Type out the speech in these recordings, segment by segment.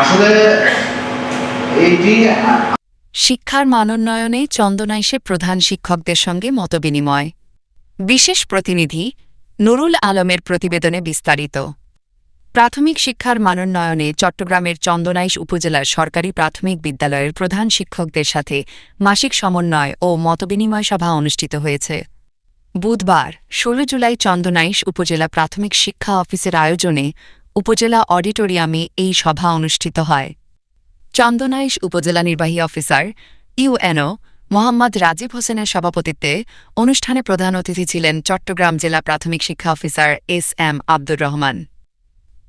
আসলে শিক্ষার মানোন্নয়নে চন্দনাইশে প্রধান শিক্ষকদের সঙ্গে মতবিনিময়। বিশেষ প্রতিনিধি নুরুল আলমের প্রতিবেদনে বিস্তারিত। প্রাথমিক শিক্ষার মানোন্নয়নে চট্টগ্রামের চন্দনাইশ উপজেলার সরকারি প্রাথমিক বিদ্যালয়ের প্রধান শিক্ষকদের সাথে মাসিক সমন্বয় ও মতবিনিময় সভা অনুষ্ঠিত হয়েছে। বুধবার ১৬ জুলাই চন্দনাইশ উপজেলা প্রাথমিক শিক্ষা অফিসের আয়োজনে উপজেলা অডিটোরিয়ামে এই সভা অনুষ্ঠিত হয়। চন্দনাইশ উপজেলা নির্বাহী অফিসার ইউএনও মোহাম্মদ রাজীব হোসেনের সভাপতিত্বে অনুষ্ঠানে প্রধান অতিথি ছিলেন চট্টগ্রাম জেলা প্রাথমিক শিক্ষা officer S M Abdur Rahman.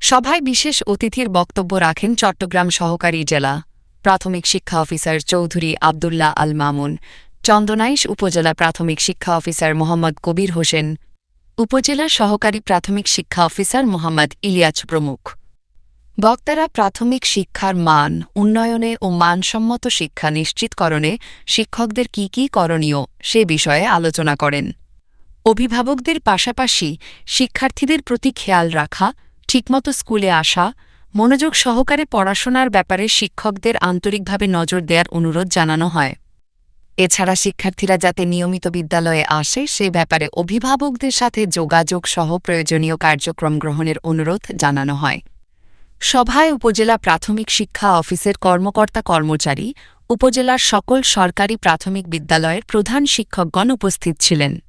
সভায় বিশেষ অতিথির বক্তব্য রাখেন চট্টগ্রাম সহকারী জেলা প্রাথমিক শিক্ষা অফিসার চৌধুরী আবদুল্লাহ আল মামুন, চন্দনাইশ উপজেলা প্রাথমিক শিক্ষা অফিসার মোহাম্মদ কবির হোসেন উপজেলা সহকারী প্রাথমিক শিক্ষা অফিসার মোহাম্মদ ইলিয়াস প্রমুখ। বক্তারা প্রাথমিক শিক্ষার মান, উন্নয়নে ও মানসম্মত শিক্ষা নিশ্চিতকরণে শিক্ষকদের কি কি করণীয় সে বিষয়ে আলোচনা করেন। অভিভাবকদের পাশাপাশি শিক্ষার্থীদের প্রতি খেয়াল রাখা, ঠিকমতো স্কুলে আসা, মনোযোগ সহকারে পড়াশোনার ব্যাপারে শিক্ষকদের আন্তরিকভাবে নজর দেওয়ার অনুরোধ জানানো হয়। এছাড়া শিক্ষার্থীরা যাতে নিয়মিত বিদ্যালয়ে আসে, সে ব্যাপারে অভিভাবকদের সাথে যোগাযোগ সহ প্রয়োজনীয় কার্যক্রম গ্রহণের অনুরোধ জানানো হয়। সভায় উপজেলা প্রাথমিক শিক্ষা অফিসের কর্মকর্তা কর্মচারী, উপজেলার সকল সরকারি প্রাথমিক বিদ্যালয়ের প্রধান শিক্ষকগণ উপস্থিত ছিলেন।